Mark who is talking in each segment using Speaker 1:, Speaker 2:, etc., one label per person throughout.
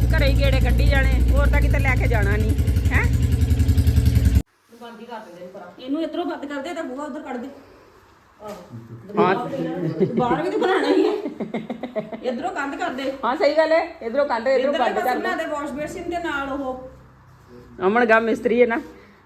Speaker 1: ਬਸ ਘਰੇ ਹੀ ਗੇੜੇ ਕੱਢੀ ਜਾਣੇ ਹੋਰ ਤਾਂ ਕਿਤੇ ਲੈ ਕੇ ਜਾਣਾ ਨਹੀਂ ਹੈ?
Speaker 2: ਬੰਦ ਹੀ ਕਰ ਦਿੰਦੇ ਨੇ ਪਰਾਂ
Speaker 1: ਇਹਨੂੰ ਇਧਰੋਂ ਬੰਦ ਕਰ ਦੇ ਤਾਂ ਬੂਹਾ ਉਧਰ ਕੱਢ ਦੇ।
Speaker 2: ਹਾਂ।
Speaker 1: ਬਾਹਰ ਵੀ ਤਾਂ ਬਣਾਣਾ ਹੀ ਹੈ। ਇਧਰੋਂ ਕੰਧ ਕਰ ਦੇ।
Speaker 3: ਹਾਂ ਸਹੀ ਗੱਲ ਹੈ ਇਧਰੋਂ ਕੰਧ ਇਧਰੋਂ ਬੰਦ ਕਰ
Speaker 1: ਬਣਾ ਦੇ ਵਾਸ਼ ਬੇਸਿਨ ਦੇ ਨਾਲ ਉਹ।
Speaker 3: ਅਮਨ ਗਾ ਮਿਸਤਰੀ ਹੈ ਨਾ।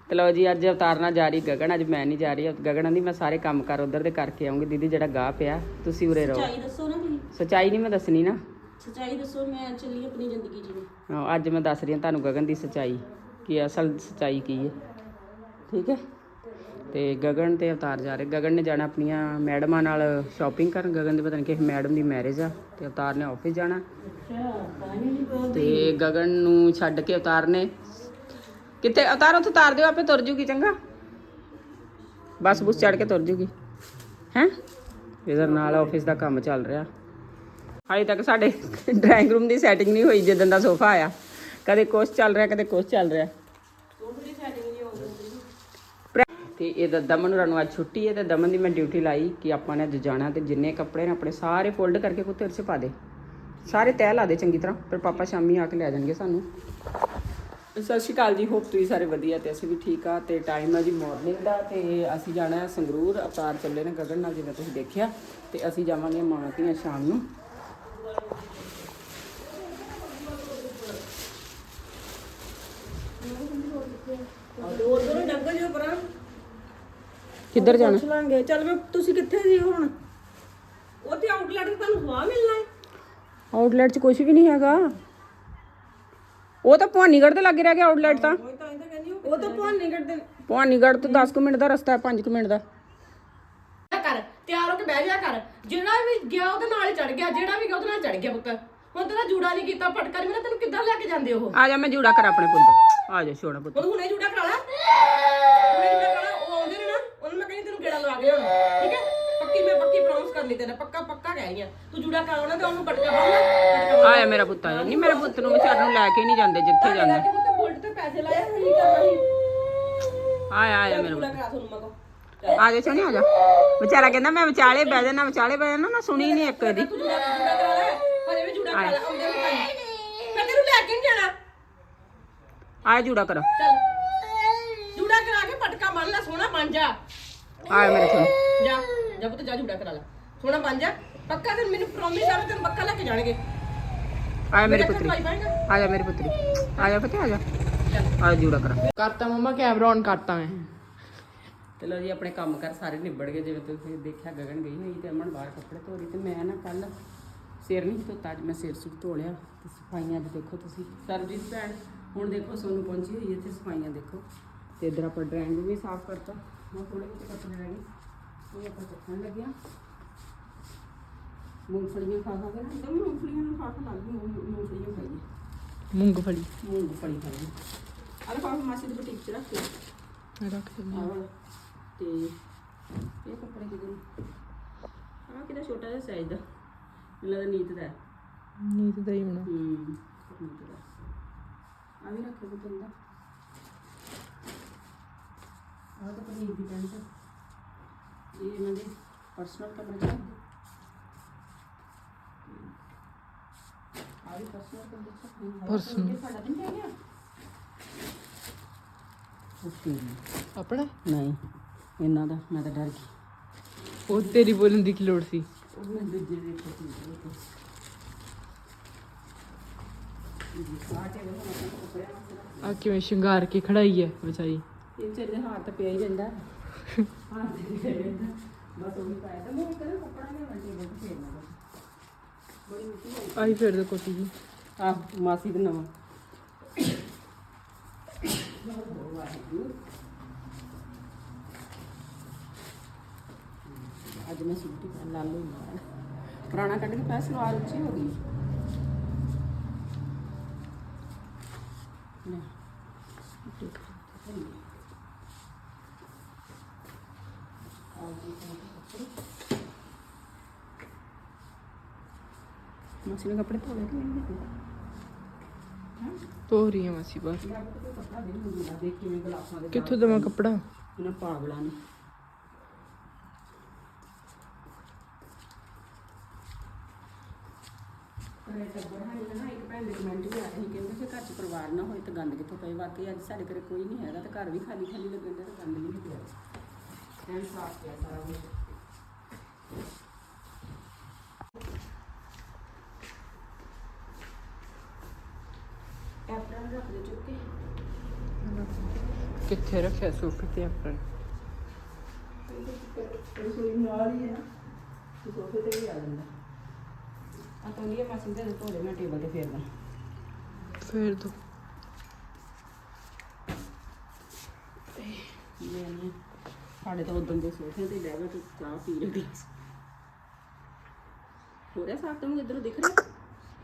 Speaker 3: ਤੇ ਲਓ ਜੀ ਅੱਜ ਉਤਾਰਨਾ ਜਾ ਰਹੀ ਗਗਨ ਅੱਜ ਮੈਂ ਨਹੀਂ ਜਾ ਰਹੀ। ਗਗਨ ਦੀ ਮੈਂ ਸਾਰੇ ਕੰਮ ਕਰ ਉਧਰ ਦੇ ਕਰਕੇ ਆਉਂਗੀ। ਦੀਦੀ ਜਿਹੜਾ ਗਾਹ ਪਿਆ ਤੁਸੀਂ ਉਰੇ ਰਹੋ।
Speaker 1: ਸੱਚਾਈ ਦੱਸੋ ਨਾ ਤੁਸੀਂ।
Speaker 3: ਸੱਚਾਈ ਨਹੀਂ ਮੈਂ ਦੱਸਣੀ ਨਾ।
Speaker 1: ਸੱਚਾਈ ਦੱਸੋ ਮੈਂ ਚੱਲੀ ਆਪਣੀ ਜ਼ਿੰਦਗੀ ਜਿਵੇਂ।
Speaker 3: ਹਾਂ, ਅੱਜ ਮੈਂ ਦੱਸ ਰਹੀ ਹਾਂ ਤੁਹਾਨੂੰ ਗਗਨ ਦੀ ਸੱਚਾਈ ਕਿ ਅਸਲ ਸੱਚਾਈ ਕੀ ਹੈ। ਠੀਕ ਹੈ? ਤੇ ਗਗਨ ਤੇ ਅਵਤਾਰ ਜਾ ਰਹੇ। ਗਗਨ ਨੇ ਜਾਣਾ ਆਪਣੀਆਂ ਮੈਡਮਾਂ ਨਾਲ ਸ਼ਾਪਿੰਗ ਕਰਨ। ਗਗਨ ਦੇ ਪਤਾ ਨਹੀਂ ਕਿਸੇ ਮੈਡਮ ਦੀ ਮੈਰਿਜ ਆ ਤੇ ਅਵਤਾਰ ਨੇ ਆਫਿਸ ਜਾਣਾ। ਤੇ ਗਗਨ ਨੂੰ ਛੱਡ ਕੇ ਅਵਤਾਰ ਨੇ ਕਿੱਥੇ? ਅਵਤਾਰ ਉੱਥੇ ਤਾਰ ਦਿਓ ਆਪੇ ਤੁਰ ਜੂਗੀ ਚੰਗਾ। ਬਸ ਬੁਸ ਚੜ ਕੇ ਤੁਰ ਜੂਗੀ। ਹੈ? ਇਹਦੇ ਨਾਲ ਆਫਿਸ ਦਾ ਕੰਮ ਚੱਲ ਰਿਹਾ। ਹਾਲੇ ਤੱਕ ਸਾਡੇ ਡਰਾਇੰਗ ਰੂਮ ਦੀ ਸੈਟਿੰਗ ਨਹੀਂ ਹੋਈ ਜਦੋਂ ਦਾ ਸੋਫਾ ਆਇਆ। ਕਦੇ ਕੁਛ ਚੱਲ ਰਿਹਾ, ਕਦੇ ਕੁਛ ਚੱਲ ਰਿਹਾ। ਤੇ ਇਹ ਦਮਨ ਹੋਰਾਂ ਨੂੰ ਅੱਜ ਛੁੱਟੀ ਹੈ ਤੇ ਦਮਨ ਦੀ ਮੈਂ ਡਿਊਟੀ ਲਾਈ ਕਿ ਆਪਾਂ ਨੇ ਅੱਜ ਜਾਣਾ ਤੇ ਜਿੰਨੇ ਕੱਪੜੇ ਨੇ ਆਪਣੇ ਸਾਰੇ ਫੋਲਡ ਕਰਕੇ ਕੁੱਤੇ ਚ ਪਾ ਦੇ। ਸਾਰੇ ਤੈਅ ਲਾ ਦੇ ਚੰਗੀ ਤਰ੍ਹਾਂ, ਫਿਰ ਪਾਪਾ ਸ਼ਾਮੀ ਆ ਕੇ ਲੈ ਜਾਣਗੇ ਸਾਨੂੰ। ਸਤਿ ਸ਼੍ਰੀ ਅਕਾਲ ਜੀ ਹੋਪ ਤੁਸੀਂ ਸਾਰੇ ਵਧੀਆ ਤੇ ਅਸੀਂ ਵੀ ਠੀਕ ਆ ਤੇ ਟਾਈਮ ਆ ਜੀ ਮਾਰਨਿੰਗ ਦਾ ਤੇ ਅਸੀਂ ਜਾਣਾ ਹੈ ਸੰਗਰੂਰ ਅਵਤਾਰ ਚੱਲੇ ਨੇ ਗਗਨ ਨਾਲ ਜਿਵੇਂ ਤੁਸੀਂ ਦੇਖਿਆ ਤੇ ਅਸੀਂ ਜਾਵਾਂਗੇ ਮਾਂ ਧੀਆਂ ਸ਼ਾਮ ਨੂੰ।
Speaker 1: ਉਧਰੋਂ ਹੀ ਲੰਘ ਜਿਓ ਪਰਾਂ
Speaker 3: ਕਿੱਧਰ ਜਾਣਾ
Speaker 1: ਪੁੱਛ ਲਾਂਗੇ। ਚੱਲ ਮੈਂ ਤੁਸੀਂ ਕਿੱਥੇ ਜੀ ਹੁਣ? ਉੱਥੇ ਆਊਟਲੈਟ ਤੇ ਤੁਹਾਨੂੰ ਸਵਾਹ ਮਿਲਣਾ ਹੈ।
Speaker 3: ਆਊਟਲੈਟ 'ਚ ਕੁਝ ਵੀ ਨਹੀਂ ਹੈਗਾ। ਉਹ ਤਾਂ ਭਵਾਨੀਗੜ੍ਹ ਦੇ ਲੱਗੇ ਰਹਿ ਗਿਆ ਆਊਟਲੈਟ ਤਾਂ।
Speaker 1: ਉਹ ਤਾਂ ਇਹ ਤਾਂ ਕਹਿੰਦੀ ਉਹ ਤਾਂ ਭਾਨੇ ਕੱਢਦੇ
Speaker 3: ਭਵਾਨੀਗੜ੍ਹ ਤੋਂ 10 ਕੁ ਮਿੰਟ ਦਾ ਰਸਤਾ ਹੈ 5 ਕੁ ਮਿੰਟ ਦਾ।
Speaker 2: ਕਰ ਤਿਆਰ ਹੋ ਕੇ ਬਹਿ ਜਾ ਕਰ। ਜਿਹੜਾ ਵੀ ਗਿਆ ਉਹਦੇ ਨਾਲ ਹੀ ਚੜ ਗਿਆ। ਜਿਹੜਾ ਵੀ ਗਿਆ ਉਹਦੇ ਨਾਲ ਚੜ ਗਿਆ ਪੁੱਤ। ਹੁਣ ਤੇਰਾ ਜੂੜਾ ਨਹੀਂ ਕੀਤਾ ਫਟਕਾ ਨਹੀਂ ਮੇਰਾ ਤੈਨੂੰ ਕਿੱਦਾਂ ਲੈ ਕੇ ਜਾਂਦੇ ਉਹ?
Speaker 3: ਆ ਜਾ ਮੈਂ ਜੂੜਾ ਕਰ ਆਪਣੇ ਪੁੱਤ। ਆ ਜਾ ਛੋੜਾ ਪੁੱਤ।
Speaker 2: ਹੁਣ ਹੁਣੇ ਜੂੜਾ ਕਰਾ ਲੈ। ਹੁਣੇ ਜੂੜਾ ਕਰਾ ਲੈ, ਉਹ ਆਉਂਦੇ ਨੇ ਨਾ ਉਹਨੂੰ ਮੈਂ ਕਹਿੰਦੀ ਤੈਨੂੰ ਗੇੜਾ ਲਵਾ ਕੇ ਹੁਣ ਠੀਕ ਹੈ? ਪੱਕੀ ਮੈਂ ਪੱਕੀ ਪ੍ਰੋਮਿਸ ਕਰ ਲਈ ਤੇਰਾ ਪੱਕਾ ਪੱਕਾ ਕਹਿ ਰਹੀ ਆ ਤੂੰ ਜੂੜਾ ਕਰਾਉਣਾ ਤੇ ਉਹਨੂੰ ਪਟਕਾ ਪਾਉਣਾ ਪਟਕਾ
Speaker 3: ਆ ਜਾ ਮੇਰਾ ਪੁੱਤ ਆ ਜਾ ਨਹੀਂ ਮੇਰੇ ਪੁੱਤ ਨੂੰ ਵਿਚਾਰ ਨੂੰ ਲੈ ਕੇ ਨਹੀਂ ਜਾਂਦੇ ਜਿੱਥੇ ਜਾਂਦੇ।
Speaker 2: ਪੁੱਤ ਬੁਲਟ ਤੇ ਪੈਸੇ ਲਾਇਆ ਕੀ ਕਰਨਾ ਸੀ।
Speaker 3: ਆ ਜਾ ਆ ਜਾ ਮੇਰਾ
Speaker 2: ਜੂੜਾ ਕਰਾ ਤੁਹਾਨੂੰ ਮਗੋ
Speaker 3: ਪੁੱਤ ਆ ਜਾ ਸੋਨੀ ਆ ਜਾ। ਵਿਚਾਰਾ ਕਹਿੰਦਾ ਮੈਂ ਵਿਚਾਲੇ ਬਹਿ ਜਾਣਾ ਵਿਚਾਲੇ ਬਹਿ ਜਾਣਾ ਨਾ ਸੁਣੀ ਨਹੀਂ ਇੱਕ ਦੀ
Speaker 2: ਮੈਂ ਤੈਨੂੰ ਲੈ ਕੇ ਨਹੀਂ ਜਾਣਾ।
Speaker 3: ਆ ਜਾ ਜੂੜਾ ਕਰ।
Speaker 2: ਚੱਲ। ਜੂੜਾ ਕਰਾ ਕੇ ਪਟਕਾ ਬੰਨ ਲੈ ਸੋਹਣਾ ਬਣ ਜਾ।
Speaker 3: ਆ ਜਾ ਮੇਰੇ ਸੋਨੀ
Speaker 2: ਜਾ ਜਾ ਪੁੱਤ ਜਾ ਜੂੜਾ ਕਰਾ ਲੈ। ਸੋਹਣਾ ਬਣ ਜਾ। ਪੱਕਾ ਤੇ ਮੈਨੂੰ ਪ੍ਰੋਮਿਸ ਆ ਤੈਨੂੰ ਪੱਕਾ ਲੈ ਕੇ ਜਾਣਗੇ।
Speaker 3: ਆ ਜਾ ਮੇਰੀ ਪੁੱਤਰੀ।
Speaker 2: ਭਾਈ ਪਾਏਗਾ
Speaker 3: ਆ ਜਾ ਮੇਰੀ ਪੁੱਤਰੀ। ਆ ਜਾ ਫਤਿਹ ਆ ਜਾ ਆ ਜਾ ਜੂੜਾ ਕਰ।
Speaker 4: ਕਰਤਾ ਮਮਾ ਕੈਮਰਾ ਔਨ ਕਰਤਾ ਮੈਂ।
Speaker 3: ਤੇ ਲੋ ਜੀ ਆਪਣੇ ਕੰਮ ਕਰ ਸਾਰੇ ਨਿਬੜ ਗਏ। ਜਿਵੇਂ ਤੁਸੀਂ ਦੇਖਿਆ ਗਗਨ ਗਈ ਹੋਈ ਤੇ ਅਮਨ ਬਾਹਰ ਕੱਪੜੇ ਧੋ ਰਹੀ ਤੇ ਮੈਂ ਨਾ ਕੱਲ ਸਿਰ ਨਹੀਂ ਧੋਤਾ ਅੱਜ ਮੈਂ ਸਿਰ ਸੁਰ ਧੋ ਲਿਆ। ਤੇ ਸਫਾਈਆਂ ਦੇਖੋ ਤੁਸੀਂ। ਸਰਜੀਤ ਭੈਣ ਹੁਣ ਦੇਖੋ ਸੋਨੂੰ ਪਹੁੰਚੀ ਹੋਈ ਹੈ ਤੇ ਸਫਾਈਆਂ ਦੇਖੋ। ਤੇ ਇਧਰ ਆਪਾਂ ਡਰਾਇੰਗ ਵੀ ਸਾਫ਼ ਕਰਤਾ। ਹੁਣ ਥੋੜੇ ਜਿਹੇ ਕੱਪੜੇ ਰਹਿ ਗਏ। ਉਹ ਆਪਾਂ ਚੱਕਣ ਲੱਗਿਆ। ਮੂੰਗਫਲੀਆਂ ਖਾ ਖਾ ਕੇ ਨਾ ਤਾਂ ਮੂੰਗਫਲੀਆਂ ਨੂੰ ਖਾ ਖਾ ਲੱਗ ਗਈ ਮੂੰਗਫਲੀਆਂ ਖਾਈਏ
Speaker 4: ਮੂੰਗਫਲੀ।
Speaker 3: ਮੂੰਗਫਲੀ ਖਾਈਏ ਅਰੇ ਪਾਪਾ ਮਾਸੀ ਦੀ ਬੁਟੀਕ ਚ ਰੱਖ ਲਿਆ।
Speaker 4: ਰੱਖ
Speaker 3: ਵਾਲਾ। ਤੇ ਇਹ ਕੱਪੜੇ ਕਿਹਦੇ ਨੇ? ਆਹ ਕਿਹਦਾ ਛੋਟਾ ਜਿਹਾ ਸਾਈਜ਼ ਦਾ? ਮੈਨੂੰ ਲੱਗਦਾ ਨੀਤ ਦਾ।
Speaker 4: ਨੀਤ ਦਾ ਹੀ ਹੋਣਾ।
Speaker 3: ਹੂੰ ਨੀਤ ਦਾ। ਆ ਵੀ ਰੱਖੇ ਕੋ ਚੰਦਾ ਆਹ ਤਾਂ ਪਨੀਰ ਦੀ ਪੈਂਟ ਇਹ ਇਹਨਾਂ ਦੇ ਪਰਸਨਲ ਕਮਰੇ ਚ ਰੱਖ ਦਿਓ। ਆਹ ਵੀ ਪਰਸਨਲ ਕਮਰੇ ਚ ਰੱਖਣੀ ਹੈ।
Speaker 4: Personal।
Speaker 3: ਇਹ ਸਾਡਾ ਤਾਂ ਨਹੀਂ ਹੈਗਾ ਓਕੇ
Speaker 4: ਆਪਣਾ
Speaker 3: ਨਹੀਂ ਇਹਨਾਂ ਦਾ ਮੈਂ ਤਾਂ ਡਰ ਗਈ
Speaker 4: ਉਹ ਤੇਰੀ ਬੋਲਣ ਦੀ ਕੀ ਲੋੜ ਸੀ
Speaker 3: ਉਹ ਮੈਂ ਦੂਜੇ ਦੇ ਕੋਲ
Speaker 4: ਆ ਕਿਵੇਂ ਸ਼ਿੰਗਾਰ ਕੇ ਖੜਾਈ ਹੈ ਵਿਚਾਰੀ?
Speaker 3: ਇਹ ਵਿਚਾਰੇ ਦੇ ਹੱਥ ਪਿਆ ਹੀ ਰਹਿੰਦਾ ਹੱਥ ਪਿਆ ਹੀ ਰਹਿੰਦਾ ਬਸ ਉਹੀ ਪਾਇਆ ਤਾਂ ਮੈਂ ਕਹਿੰਦਾ ਕੱਪੜਾ ਨਹੀਂ ਵੰਟੇ ਬਹੁਤ ਫੇਰਨਾ ਬਸ ਬੜੀ ਮਿੱਟੀ
Speaker 4: ਆਈ ਫਿਰ ਦੇ ਕੋਟੀ ਜੀ।
Speaker 3: ਆ ਮਾਸੀ ਦਾ ਨਵਾਂ। ਅੱਜ ਮੈਂ ਸੂਟ ਲਾਲੂ ਮਾਰ ਪੁਰਾਣਾ ਕੱਢ ਕੇ ਪਾ ਸਲਵਾਰ ਉੱਚੀ ਹੋ ਗਈ। ਲੈ ਮਾਸੀ ਨੇ ਕੱਪੜੇ ਧੋ ਲਏ ਕਿ ਨਹੀਂ?
Speaker 4: ਧੋ ਰਹੀ ਹੈ ਮਾਸੀ
Speaker 3: ਦੇ
Speaker 4: ਕਿੱਥੋਂ ਦਵਾਂ ਕੱਪੜਾ?
Speaker 3: ਇਹਨਾਂ ਪਾਗਲਾਂ ਨੇ। ਟੱਬਰ ਹੈ ਨਾ ਇੱਕ ਭੈਣ ਦੇ ਕਮੈਂਟ ਵੀ ਆ। ਰਹੇ ਸੀ ਕਹਿੰਦੇ ਜੇ ਘਰ 'ਚ ਪਰਿਵਾਰ ਨਾ ਹੋਏ ਤਾਂ ਗੰਦ ਕਿੱਥੋਂ ਪਏ? ਵਾਕਈ ਅੱਜ ਸਾਡੇ ਘਰੇ ਕੋਈ ਨਹੀਂ ਹੈਗਾ ਤੇ ਘਰ ਵੀ ਖਾਲੀ ਖਾਲੀ ਲੱਗਣ ਦਾ ਤੇ ਗੰਦ ਵੀ ਨਹੀਂ ਪਿਆ। ਐਨ ਸਾਫ਼ ਪਿਆ ਸਾਰਾ ਕੁਝ ਐਪਰਨ ਰੱਖ ਦੇ ਚੁੱਕ। ਕੇ
Speaker 4: ਕਿੱਥੇ ਰੱਖਿਆ ਸੋਫੇ ਤੇ ਆਪਣ
Speaker 3: ਰਸੋਈ ਨਾਲ ਹੀ ਹੈ ਨਾ ਤੇ ਸੋਫੇ ਤੇ ਵੀ ਆ ਜਾਂਦਾ। ਆ ਤਾਂ ਲਿਆ ਮਾਸੀ ਦੇ ਧੋਲੇ ਮੈਂ ਟੇਬਲ ਤੇ ਫੇਰਦਾ
Speaker 4: ਫੇਰ ਦੋ।
Speaker 3: ਮੈਂ ਸਾਡੇ ਤਾਂ ਉਦੋਂ ਦੇ ਸੋਫੇ ਤੇ ਬਹਿ ਕੇ ਚਾਹ ਪੀ ਰਹੇ ਗਲਾਸ ਹੋ ਰਿਹਾ ਸਾਫ਼ ਤੈਨੂੰ ਇਧਰੋਂ ਦਿਖ ਰਿਹਾ?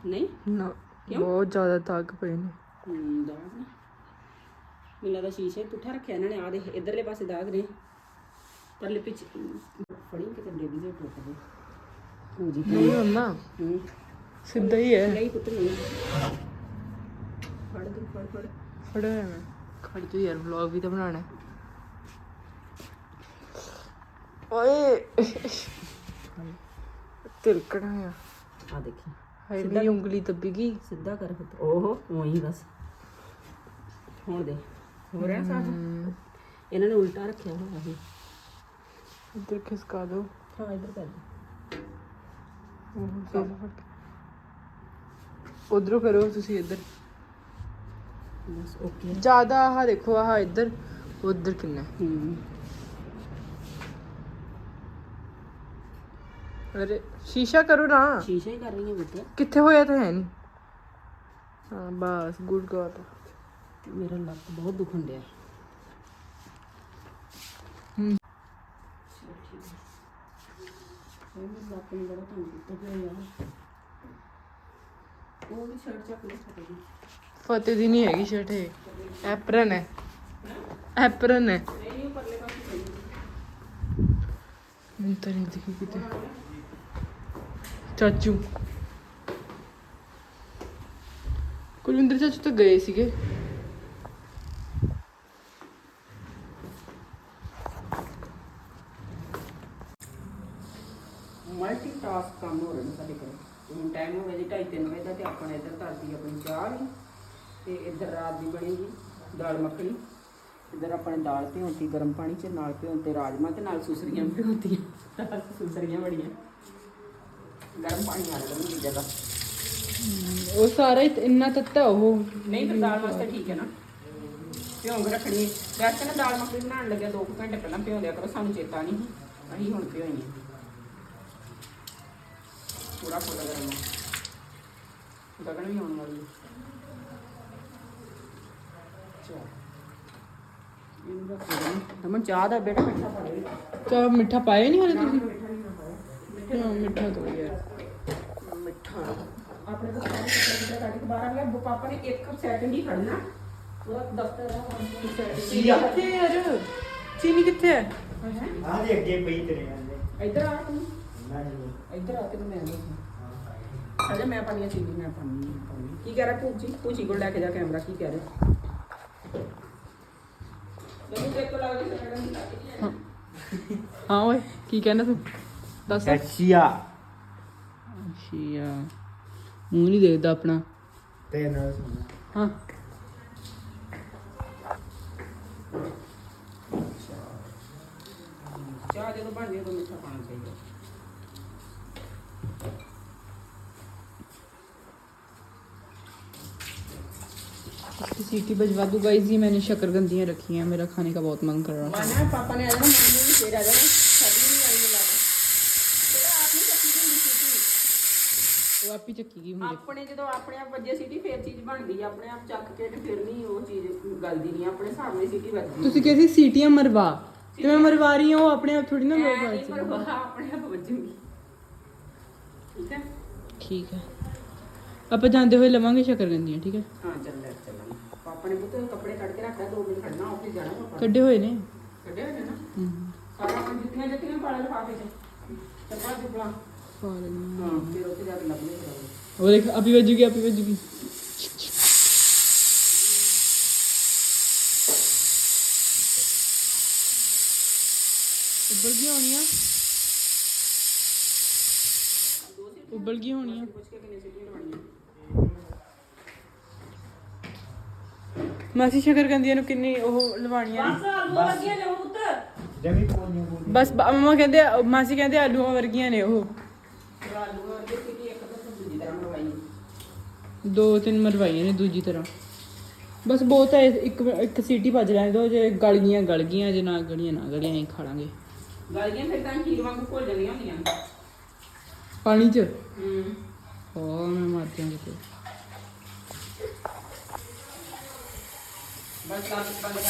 Speaker 3: ਨਹੀਂ?
Speaker 4: ਨਾ ਬਹੁਤ ਜ਼ਿਆਦਾ ਦਾਗ ਪਏ ਨੇ।
Speaker 3: ਹੂੰ ਦਾਗ ਨੇ। ਮੈਨੂੰ ਲੱਗਦਾ ਸ਼ੀਸ਼ੇ ਪੁੱਠਾ ਰੱਖਿਆ ਇਹਨਾਂ ਨੇ। ਆ ਦੇ ਇਧਰਲੇ ਪਾਸੇ ਦਾਗ ਨੇ। ਪਰਲੇ ਪਿੱਛੇ ਫੜੀ ਕਿਤੇ ਟੁੱਟ ਗਏ
Speaker 4: ਨਹੀਂ ਮੰਮਾ
Speaker 3: ਹੂੰ।
Speaker 4: ਸਿੱਧਾ ਹੀ ਹੈ।
Speaker 3: ਨਹੀਂ ਪੁੱਤ ਨਹੀਂ। ਫੜ ਦੇ ਫੜ ਫੜ।
Speaker 4: ਫੜਿਆ ਹੋਇਆ ਮੈਂ। ਖੜ ਜਾ ਯਾਰ ਵਲੌਗ ਵੀ ਤਾਂ ਬਣਾਉਣਾ ਹੈ। ਓਏ। ਤਿਲਕਣਾ ਆ।
Speaker 3: ਆ ਦੇਖੀ।
Speaker 4: ਹਾਏ ਮੇਰੀ ਉਂਗਲੀ ਦੱਬੀ ਗਈ।
Speaker 3: ਸਿੱਧਾ ਕਰ ਪੁੱਤ। ਓਹੋ ਉਹੀ ਬਸ। ਹੁਣ ਦੇ। ਹੋ ਰਿਹਾ ਸਾਫ਼? ਇਹਨਾਂ ਨੇ ਉਲਟਾ ਰੱਖਿਆ ਹੋਇਆ ਸੀ।
Speaker 4: ਇੱਧਰ ਖਿਸਕਾ ਦੋ।
Speaker 3: ਹਾਂ ਇਧਰ ਕਰ ਦੇ।
Speaker 4: ਉਧਰੋਂ ਕਰੋ ਤੁਸੀਂ ਇੱਧਰ।
Speaker 3: ਬਸ ਓਕੇ
Speaker 4: ਜ਼ਿਆਦਾ ਆਹ ਦੇਖੋ ਆਹ ਇੱਧਰ ਉਧਰ ਕਿੰਨਾ
Speaker 3: ਹੂੰ।
Speaker 4: ਅਰੇ ਸ਼ੀਸ਼ਾ ਕਰੋ ਨਾ।
Speaker 3: ਸ਼ੀਸ਼ਾ ਹੀ ਕਰ ਰਹੀ ਹੈ ਬੇਟਾ।
Speaker 4: ਕਿੱਥੇ ਹੋਇਆ ਤਾਂ ਹੈ ਨਹੀਂ। ਹਾਂ ਬਸ ਗੁੱਡ ਗॉड
Speaker 3: ਮੇਰਾ ਲੱਕ ਬਹੁਤ ਦੁਖਣ ਡਿਆ
Speaker 4: ਹੂੰ।
Speaker 3: ਇਹ ਮੇਰਾ ਲੱਕ ਨੂੰ ਬੜਾ ਤੰਗ ਕੀਤਾ ਪਿਆ ਯਾਰ। ਉਹ ਵੀ ਸ਼ਰਟ ਚੱਕ ਲੈ ਸਕਦੀ
Speaker 4: ਫਤਿਹ ਦੀ ਨਹੀਂ ਹੈਗੀ ਸ਼ਰਟ ਇਹ। ਐਪਰਨ ਹੈ। ਐਪਰਨ ਹੈ।
Speaker 3: ਨਹੀਂ ਉਹ ਪਰਲੇ ਪਾਸੇ ਪਈ
Speaker 4: ਮੈਨੂੰ ਤਾਂ ਨਹੀਂ ਦਿਖੀ ਕਿਤੇ। ਚਾਚੂ। ਕੁਲਵਿੰਦਰ ਚਾਚੂ ਤਾਂ ਗਏ ਸੀਗੇ।
Speaker 3: ਮਲਟੀ ਟਾਸਕ ਕੰਮ ਹੋ ਰਹੇ ਨੇ ਸਾਡੇ ਕੋਲ। ਹੁਣ ਟਾਈਮ ਹੋ ਗਿਆ ਜੀ 2:30 ਵਜੇ ਦਾ ਤੇ ਆਪਾਂ ਇੱਧਰ ਧਰਤੀ ਆਪਣੀ ਚਾਹ ਵੀ ਤੇ ਇੱਧਰ ਰਾਤ ਦੀ ਬਣੇਗੀ ਦਾਲ ਮੱਖਣੀ। ਇੱਧਰ ਆਪਾਂ ਨੇ ਦਾਲ ਭਿਉਂਤੀ ਗਰਮ ਪਾਣੀ 'ਚ ਨਾਲ ਭਿਉਂਤੇ ਰਾਜਮਾ ਤੇ ਨਾਲ ਸੁਸਰੀਆਂ ਭਿਉਂਤੀਆਂ। ਸੁਸਰੀਆਂ ਬੜੀਆਂ। ਗਰਮ ਪਾਣੀ ਨਾਲ ਕਰੂੰਗੀ ਜਗ੍ਹਾ।
Speaker 4: ਉਹ ਸਾਰਾ ਇੰਨਾ ਤੱਤਾ ਉਹ।
Speaker 3: ਨਹੀਂ ਫਿਰ ਦਾਲ ਵਾਸਤੇ ਠੀਕ ਹੈ ਨਾ। ਭਿਉਂਗ ਰੱਖਣੀ ਵੈਸੇ ਨਾ ਦਾਲ ਮੱਖਣੀ ਬਣਾਉਣ ਲੱਗਿਆ 2 ਘੰਟੇ ਪਹਿਲਾਂ ਭਿਉਂ ਲਿਆ ਕਰੋ ਸਾਨੂੰ ਚੇਤਾ ਨਹੀਂ। ਅਸੀਂ ਹੁਣ ਭਿਓਈਏ ਪੂਰਾ ਫੁੱਲ ਆ। ਗਗਨ ਵੀ ਆਉਣ ਵਾਲੀ ਹੈ ਚਾ ਇਹਨੂੰ ਰੱਖ ਦੇ ਤਮਨ ਚਾਹ ਦਾ ਬੇਟਾ ਮਿੱਠਾ ਪਾ ਦੇ।
Speaker 4: ਚਾਹ ਮਿੱਠਾ ਪਾਇਆ ਨਹੀਂ ਹਾਲੇ ਤੁਸੀਂ? ਹਾਂ ਮਿੱਠਾ ਦੋ ਯਾਰ।
Speaker 3: ਮਿੱਠਾ। ਆਪਣੇ ਕੋਲ ਸਾਰੇ ਕੱਪੜੇ ਕਿੱਦਾਂ ਕੱਢ ਕੇ ਬਾਹਰ ਆ ਗਿਆ। ਪਾਪਾ ਨੇ ਇੱਕ ਸੈਕਿੰਡ ਹੀ ਖੜਨਾ ਉਹਦਾ ਦਫ਼ਤਰ ਦਾ
Speaker 4: ਕਿੱਥੇ ਯਾਰ? ਚੀਨੀ ਕਿੱਥੇ ਹੈ?
Speaker 5: ਆ ਦੇ ਅੱਗੇ ਪਈ ਤੇਰੇ ਆਂਦੇ
Speaker 3: ਇੱਧਰ ਆ ਤੂੰ।
Speaker 5: ਜੀ
Speaker 3: ਇੱਧਰ ਆ ਕੇ ਤੇ ਮੈਂ ਨਹੀਂ ਅਜਾ ਮੈਂ ਪਾਣੀ ਚੀਨੀ ਮੈਂ ਪਾਣੀ ਪਾਣੀ ਕੀ ਕਹਿ ਰਿਹਾ ਪੂਜੀ ਪੂਜੀ ਕੋਲ ਲੈ ਕੇ ਜਾ ਕੈਮਰਾ ਕੀ ਕਹਿ ਰਿਹਾ? ਮੈਨੂੰ ਦੇਖ ਲੱਗ ਰਹੀ ਹੈ।
Speaker 4: ਹਾਂ ਓਏ ਕੀ ਕਹਿਣਾ ਤੂੰ? ਦੱਸ।
Speaker 5: ਅੱਛੀਆ
Speaker 4: ਅੱਛਾ ਮੂੰਹ ਨਹੀਂ ਦੇਖਦਾ ਆਪਣਾ।
Speaker 5: ਤੇ ਨਾ ਸੁਣਾ
Speaker 4: ਹਾਂ।
Speaker 3: ਚਾਹ ਜਦੋਂ ਬਣ ਤਾਂ ਮਿੱਠਾ ਪਾਣਾ ਚਾਹੀਦਾ।
Speaker 4: इसकी सीटी बजवा दो गाइस ये मैंने शक्करकंदियाँ रखी हैं मेरा खाने का बहुत मन कर रहा था
Speaker 3: ਮਾਨਾ ਪਾਪਾ ਨੇ ਆ ਜਾਣਾ ਮੰਮੀ ਵੀ ਫੇਰ ਆ ਜਾਣਾ ਸਾਡੀ ਨਹੀਂ ਆਈ ਮਿਲਾਣਾ ਬੇਟਾ ਆਪ ਨਹੀਂ ਚੱਕੀ ਦੀ ਸੀਟੀ
Speaker 4: वो आप ही चक्की की मुझे
Speaker 3: ਆਪਣੇ ਜਦੋਂ ਆਪਣੇ ਆਪ ਵੱਜੇ ਸੀਟੀ ਫੇਰ ਚੀਜ਼ ਬਣਦੀ ਆ ਆਪਣੇ ਆਪ ਚੱਕ ਕੇ ਤੇ ਫਿਰ ਨਹੀਂ ਉਹ ਚੀਜ਼ ਗਲਦੀ ਨਹੀਂ ਆਪਣੇ ਹਿਸਾਬ ਨਾਲ ਸੀਟੀ ਵੱਜਦੀ
Speaker 4: ਤੁਸੀਂ ਕਹਿੰਦੇ ਸੀਟੀਆਂ ਮਰਵਾ ਤੇ ਮੈਂ ਮਰਵਾ ਰਹੀ ਹਾਂ ਉਹ ਆਪਣੇ ਆਪ ਥੋੜੀ ਨਾ
Speaker 3: ਐ
Speaker 4: ਮਰਵਾ
Speaker 3: ਨਹੀਂ ਪਰ ਉਹ ਆਪਣੇ ਆਪ ਵੱਜੂਗੀ ਠੀਕ ਹੈ
Speaker 4: ਠੀਕ ਹੈ ਆਪਾਂ ਜਾਂਦੇ ਹੋਏ ਲਵਾਂਗੇ ਸ਼ੱਕਰਕੰਦੀਆਂ ਠੀਕ ਹੈ
Speaker 3: ਹਾਂ ਚੱਲ ਆਫਿਸ ਜਾਣਾ ਪਾਪਾ ਨੇ।
Speaker 4: ਕੱਢੇ ਹੋਏ ਨੇ
Speaker 3: ਕੱਢਿਆ ਹੋਇਆ ਨਾ?
Speaker 4: ਹੂੰ
Speaker 3: ਸਾਰਾ ਆਪਣੀ ਜੁੱਤੀਆਂ ਜੁੱਤੀਆਂ ਪਾ ਲੈ ਲਿਫਾਫੇ 'ਚ ਚੱਪਾ ਚੁੱਪਾ
Speaker 4: ਪਾ ਲੈਂਦੇ
Speaker 3: ਹਾਂ ਫਿਰ ਉੱਥੇ ਜਾ ਕੇ ਲੱਭ ਲਿਆ ਕਰਾਂਗੇ
Speaker 4: ਹਾਂ। ਉਹ ਦੇਖ ਆਪੀ ਵੱਜੂਗੀ ਆਪੀ ਵੱਜੂਗੀ ਉੱਬਲ ਗਈ ਹੋਣੀਆਂ? ਉੱਬਲ ਗਈ ਹੋਣੀਆਂ।
Speaker 3: ਪੁੱਛ ਕੇ ਕਿੰਨੇ ਸੀਟੀਆਂ ਲਵਾਉਣੀਆਂ?
Speaker 4: ਮਾਸੀ ਸ਼ਕਰਕੰਦੀਆਂ ਨੂੰ ਕਿੰਨੀ ਉਹ ਲਵਾਣੀਆਂ ਨੇ।
Speaker 1: ਬਸ ਆਲੂ ਵਰਗੀਆਂ ਨੇ ਪੁੱਤ।
Speaker 5: ਜਮੀ ਪੋਲੀਆਂ ਪੋਲੀਆਂ।
Speaker 4: ਬਸ ਬ- ਮੰਮਾ ਕਹਿੰਦੇ ਮਾਸੀ ਕਹਿੰਦੇ ਆਲੂਆਂ ਵਰਗੀਆਂ ਨੇ ਉਹ।
Speaker 3: ਆਲੂ ਵਰਗੇ ਸੀ ਇੱਕ ਤਾਂ ਦੂਜੀ ਤਰ੍ਹਾਂ ਬਣਵਾਈ
Speaker 4: ਦੋ ਤਿੰਨ ਮਰਵਾਈਆਂ ਨੇ ਦੂਜੀ ਤਰ੍ਹਾਂ। ਬਸ ਬਹੁਤ ਹੈ ਇੱਕ ਇੱਕ ਸੀਟੀ ਵੱਜ ਲੈਣ ਦੋ ਜੇ ਗਲ ਗਈਆਂ ਗਲ ਗਈਆਂ ਜੇ ਨਾ ਗਲੀਆਂ ਨਾ ਗਲੀਆਂ ਅਸੀਂ ਖਾ ਲਾਂਗੇ
Speaker 3: ਗਾਲੀਆਂ ਫਿਰ ਤਾਂ ਖੀਰ ਵਾਂਗੂ ਘੁਲ ਜਾਂਦੀਆਂ ਹੁੰਦੀਆਂ
Speaker 4: ਪਾਣੀ 'ਚ?
Speaker 3: ਹੂੰ।
Speaker 4: ਹਾਂ ਮੈਂ ਮਰ ਜਾਵਾਂਗੀ ਤੇ
Speaker 3: ਬਸ ਬੰਦ ਕਰ।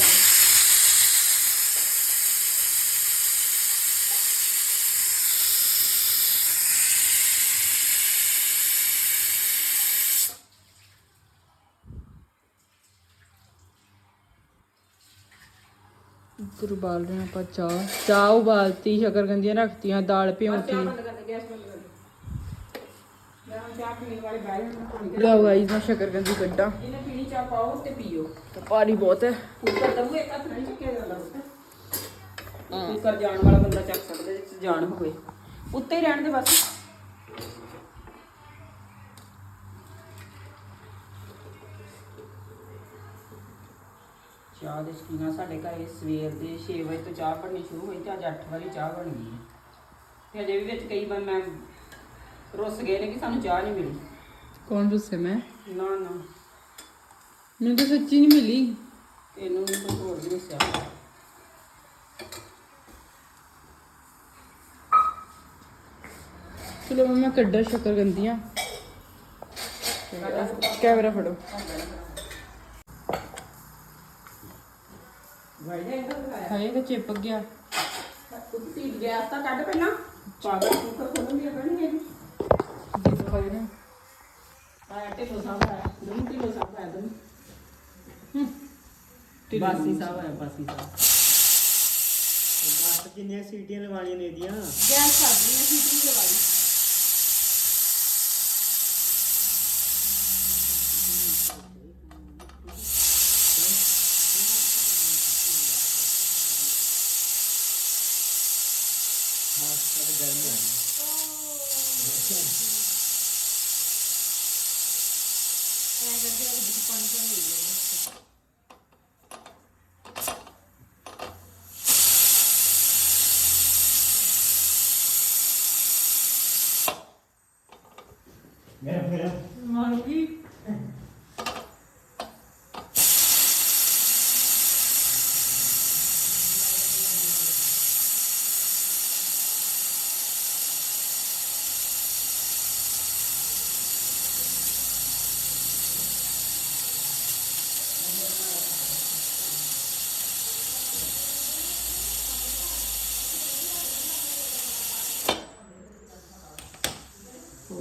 Speaker 4: ਇੱਧਰ ਉਬਾਲ ਰਹੇ ਆਪਾਂ ਚਾਹ। ਚਾਹ ਉਬਾਲਤੀ ਸ਼ਕਰਕੰਦੀਆਂ ਰੱਖਤੀਆਂ ਦਾਲ ਭਿਉਂਤੀ ਲਓ ਗਾਈਸ ਮੈਂ ਸ਼ਕਰਕੰਦੀ ਕੱਢਾਂ।
Speaker 3: ਚਾਹ ਪਾਓ ਤੇ ਪੀਓ।
Speaker 4: ਤੇ ਭਾਰੀ ਬਹੁਤ ਹੈ।
Speaker 3: ਕੁੱਕਰ ਦਬੂ ਇੱਕ ਹੱਥ ਨਹੀਂ ਚੱਕਿਆ ਜਾਂਦਾ ਉੱਤੇ। ਕੁੱਕਰ ਜਾਣ ਵਾਲਾ ਬੰਦਾ ਚੱਕ ਸਕਦਾ ਜੇ ਜਾਣ ਹੋਵੇ। ਉੱਤੇ ਹੀ ਰਹਿਣ ਦੇ ਬਸ। ਚਾਹ ਦੇ ਸ਼ਕੀਨਾ ਸਾਡੇ ਘਰੇ ਸਵੇਰ ਦੇ 6 ਵਜੇ ਤੋਂ ਚਾਹ ਬਣਨੀ ਸ਼ੁਰੂ ਹੋਈ ਤੇ ਅੱਜ 8 ਵਜੇ ਚਾਹ ਬਣ ਗਈ ਤੇ ਅਜੇ ਵੀ ਵਿੱਚ ਕਈ ਵਾਰ ਮੈਂ ਰੁੱਸ ਗਏ ਨੇ ਕਿ ਸਾਨੂੰ ਚਾਹ ਨਹੀਂ ਮਿਲੀ।
Speaker 4: ਕੌਣ ਦੱਸੇ ਮੈਂ?
Speaker 3: ਨਾ ਨਾ।
Speaker 4: ਮੈਨੂੰ ਤਾਂ ਸੱਚੀ ਨਹੀਂ ਮਿਲੀ।
Speaker 3: ਤੈਨੂੰ ਵੀ ਕੋਈ ਹੋਰ ਵੀ ਦੱਸਿਆ।
Speaker 4: ਚਲੋ ਮੈਂ ਕੱਢਾ ਸ਼ਕਰਕੰਦੀਆਂ ਕੈਮਰਾ ਫੜੋ। ਹਾਏ ਤਾਂ ਚਿਪਕ ਗਿਆ।
Speaker 3: ਕੁੱਤੀ ਗੈਸ ਤਾਂ ਕੱਢ ਪਹਿਲਾਂ। ਪਾਗਲ ਕੁੱਕਰ ਖੋਲਣ ਦੀ ਲੱਗਣੀ ਹੈ
Speaker 4: ਦਿਖਾਓ ਨਾ।
Speaker 3: ਆ ਢਿੱਲੋ ਸਾਹਿਬ ਆਇਆ। ਦੋਨੋਂ ਢਿੱਲੋ ਸਾਹਿਬ ਆਇਆ ਦੋਨੋਂ। ਬਾਸੀ ਸਾਹਿਬ ਆਇਆ ਬਾਸੀ ਸਾਹਿਬ।
Speaker 5: ਬਸ ਕਿੰਨੀਆਂ ਸੀਟੀਆਂ ਲਵਾਣੀਆਂ ਨੇ ਇਹਦੀਆਂ?
Speaker 3: ਗੈਸ ਕਰਦੀ ਹੈ ਸੀਟੀ ਲਵਾਈ
Speaker 5: ਮੇਰਾ ਫਿਰ
Speaker 4: ਮਾਰੂਗੀ ਹੋ।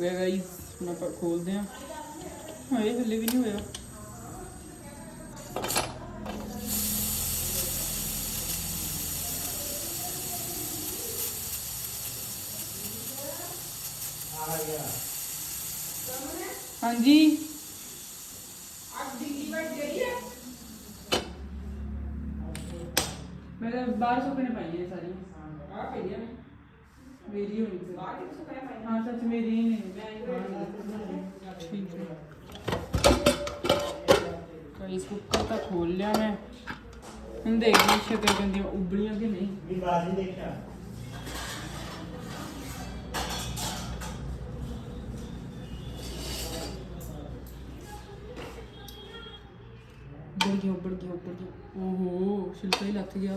Speaker 4: ਗਿਆ ਗਾਈਸ ਹੁਣ ਆਪਾਂ ਖੋਲਦੇ ਹਾਂ। ਹਾਏ ਹਲੇ ਵੀ ਨਹੀਂ ਹੋਇਆ ਹਾਂਜੀ ਮੈਂ ਤਾਂ ਬਾਹਰ ਸੁੱਕਣੇ ਪਾਈਆਂ ਨੇ ਸਾਰੀਆਂ
Speaker 3: ਆ ਪਈਆਂ ਨੇ
Speaker 4: ਮੇਰੀ ਹੋਣੀ ਸੀ
Speaker 3: ਬਾਹਰ ਕਿੱਥੇ ਸੁਕਾਇਆ ਪਾਇਆ
Speaker 4: ਹਾਂ ਸੱਚ ਮੇਰੀ ਹੀ ਨੇ ਮੈਂ ਠੀਕ ਹੈ ਗਾਈਸ ਕੁੱਕਰ ਤਾਂ ਖੋਲ ਲਿਆ ਮੈਂ ਹੁਣ ਦੇਖਦੇ ਸ਼ਕਰ ਕੰਦੀਆਂ ਉਬਲੀਆਂ ਕਿ ਨਹੀਂ
Speaker 5: ਵੀ ਬਾਜੀ ਦੇਖਿਆ
Speaker 4: ਉਬਲ ਗਿਆ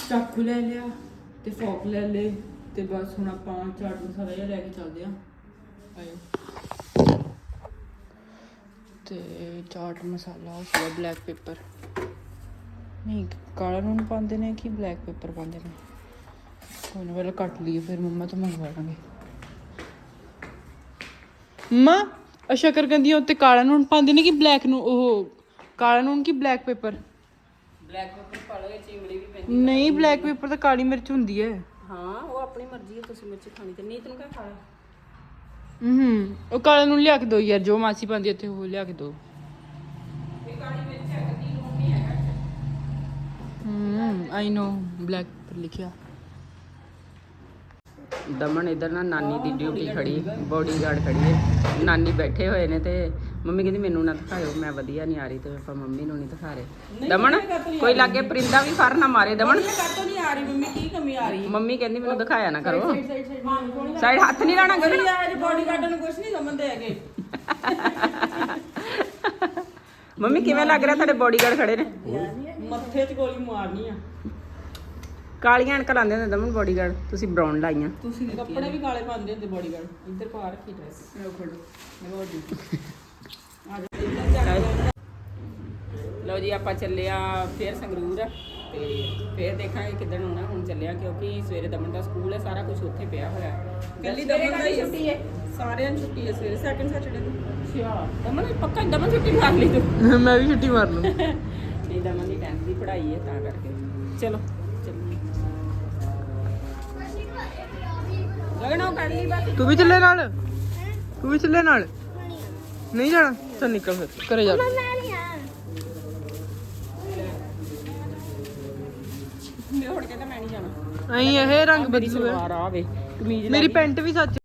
Speaker 4: ਚਾਕੂ ਲੈ ਲਿਆ ਤੇ ਫੋਕ ਲੈ ਲਏ ਤੇ ਬਸ ਹੁਣ ਆਪਾਂ ਚਾਟ ਮਸਾਲਾ ਜਿਹਾ ਲੈ ਕੇ ਚੱਲਦੇ ਆਂ ਆਇਓ। ਤੇ ਚਾਟ ਮਸਾਲਾ, ਉਸ ਦਾ ਬਲੈਕ ਪੇਪਰ ਨਹੀਂ, ਕਾਲਾ ਨੂਨ ਪਾਉਂਦੇ ਨੇ ਕਿ ਬਲੈਕ ਪੇਪਰ ਪਾਉਂਦੇ ਨੇ? ਕੋਈ ਨਾ, ਪਹਿਲਾਂ ਕੱਟ ਲਈਏ, ਫਿਰ ਮੰਮਾ ਤੋਂ ਮੰਗਵਾ ਲਾਂਗੇ। ਮੰਮਾ ਆ ਸ਼ਕਰ ਕੰਦੀ ਉੱਤੇ ਕਾਲਾ ਨੂਨ ਪਾਉਂਦੇ ਨੇ ਕਿ ਬਲੈਕ ਨੂੰ, ਉਹ ਕਾਲਾ ਨੂਨ ਕਿ ਬਲੈਕ ਪੇਪਰ
Speaker 3: ਬਲੈਕ ਪੇਪਰ ਪਾ ਲਓ ਇਹ ਚੀਮੜੀ ਵੀ ਪੈਂਦੀ
Speaker 4: ਨਹੀਂ ਬਲੈਕ ਪੇਪਰ ਤਾਂ ਕਾਲੀ ਮਿਰਚ ਹੁੰਦੀ ਹੈ
Speaker 3: ਹਾਂ ਉਹ ਆਪਣੀ ਮਰਜ਼ੀ ਹੈ ਤੁਸੀਂ ਮਿਰਚ ਖਾਣੀ ਤੇ ਨੀਤ ਨੂੰ ਕਿਆ ਖਾਣਾ?
Speaker 4: ਹੂੰ ਉਹ ਕਾਲਾ ਨੂਨ ਲਿਆ ਕੇ ਦੋ ਯਾਰ ਜੋ ਮਾਸੀ ਪਾਉਂਦੀ ਉੱਥੇ ਉਹ ਲਿਆ ਕੇ ਦੋ। ਹੂੰ ਆਈ ਨੋ ਬਲੈਕ ਪਰ ਲਿਖਿਆ।
Speaker 3: ਦਮਨ ਇਧਰ ਨਾ ਨਾਨੀ ਦੀ ਡਿਊਟੀ ਖੜੀ ਬੋਡੀਗਾਰਡ ਖੜੀ ਹੈ ਨਾਨੀ ਬੈਠੇ ਹੋਏ ਨੇ ਤੇ ਮੰਮੀ ਕਹਿੰਦੀ ਮੈਨੂੰ ਨਾ ਦਿਖਾਇਓ ਮੈਂ ਵਧੀਆ ਨਹੀਂ ਆ ਰਹੀ ਤੇ ਆਪਾਂ ਮੰਮੀ ਨੂੰ ਨਹੀਂ ਦਿਖਾ ਰਹੇ। ਦਮਨ ਕੋਈ ਲਾਗੇ ਪਰਿੰਦਾ ਵੀ ਫਰ ਨਾ ਮਾਰੇ ਦਮਨ।
Speaker 1: ਇਹ ਕਾਤੋਂ ਨਹੀਂ ਆ ਰਹੀ ਮੰਮੀ ਕੀ ਕਮੀ ਆ ਰਹੀ?
Speaker 3: ਮੰਮੀ ਕਹਿੰਦੀ ਮੈਨੂੰ ਦਿਖਾਇਆ ਨਾ ਕਰੋ। ਸਾਈਡ ਹੱਥ ਨਹੀਂ ਲਾਣਾ ਗਰੀ
Speaker 1: ਆ ਬੋਡੀ ਗਾਰਡ ਨੂੰ ਕੁਝ ਨਹੀਂ ਸਮਝਦੇ ਹੈਗੇ।
Speaker 3: ਮੰਮੀ ਕਿਵੇਂ ਲੱਗ ਰਿਹਾ ਤੁਹਾਡੇ ਬੋਡੀਗਾਰਡ ਖੜੇ ਨੇ?
Speaker 1: ਮੱਥੇ 'ਚ ਗੋਲੀ ਮਾਰਨੀ ਆ।
Speaker 3: ਕਾਲੀਆਂ ਐਨਕਾਂ ਲਾਉਂਦੇ ਹੁੰਦੇ ਦਮਨ ਬੋਡੀਗਾਰਡ ਤੁਸੀਂ ਬਰਾਊਨ ਲਾਈਆਂ।
Speaker 1: ਤੁਸੀਂ ਕੱਪੜੇ ਵੀ ਕਾਲੇ ਪਾਉਂਦੇ ਹੁੰਦੇ ਬੋਡੀ ਗਾਰਡ ਇੱਧਰ ਪਾ ਰੱਖੀ ਡਰੈਸ ਉਹ ਖੜੋ
Speaker 3: ਲਓ ਜੀ ਆਪਾਂ ਚੱਲੇ ਆ ਫੇਰ ਸੰਗਰੂਰ ਤੇ ਫੇਰ ਦੇਖਾਂਗੇ ਕਿੱਦਣ ਆਉਣਾ ਹੁਣ ਚੱਲਿਆ ਕਿਉਂਕਿ ਸਵੇਰੇ ਦਮਨ ਦਾ ਸਕੂਲ ਹੈ ਸਾਰਾ ਕੁਝ ਉੱਥੇ ਪਿਆ ਹੋਇਆ
Speaker 1: ਕੱਲੀ ਦਮਨ ਦਾ ਹੀ ਛੁੱਟੀ ਹੈ? ਸਾਰਿਆਂ ਨੂੰ ਛੁੱਟੀ ਹੈ ਸਵੇਰੇ ਸੈਕੰਡ ਸੈਟਰਡੇ ਨੂੰ।
Speaker 3: ਅੱਛਾ ਦਮਨ ਪੱਕਾ ਦਮਨ ਛੁੱਟੀ ਮਾਰ ਲਈ ਤੂੰ?
Speaker 4: ਮੈਂ ਵੀ ਛੁੱਟੀ ਮਾਰ ਲੂੰ
Speaker 3: ਨਹੀਂ ਦਮਨ ਦੀ 10th ਦੀ ਪੜ੍ਹਾਈ ਹੈ ਤਾਂ ਕਰਕੇ। ਚਲੋ ਚੱਲੀਏ ਗਗਨੋ ਕਰ ਲਈ ਬਾਤ
Speaker 4: ਤੂੰ ਵੀ ਚੱਲੇ ਨਾਲ? ਤੂੰ ਵੀ ਚੱਲੇ ਨਾਲ? ਨਹੀਂ ਜਾਣਾ? ਚੱਲ ਨਿਕਲ ਫਿਰ। ਘਰੇ ਜਾ।
Speaker 3: ਮੈਂ ਹੁਣ ਕਹਿੰਦਾ ਮੈਂ ਨਹੀਂ ਜਾਣਾ।
Speaker 4: ਅਹੀਂ ਇਹ ਰੰਗ ਬਦਲੂ ਹੈ
Speaker 3: ਸਲਵਾਰ ਆ ਕਮੀਜ਼
Speaker 4: ਮੇਰੀ ਪੈਂਟ ਵੀ ਸੱਚ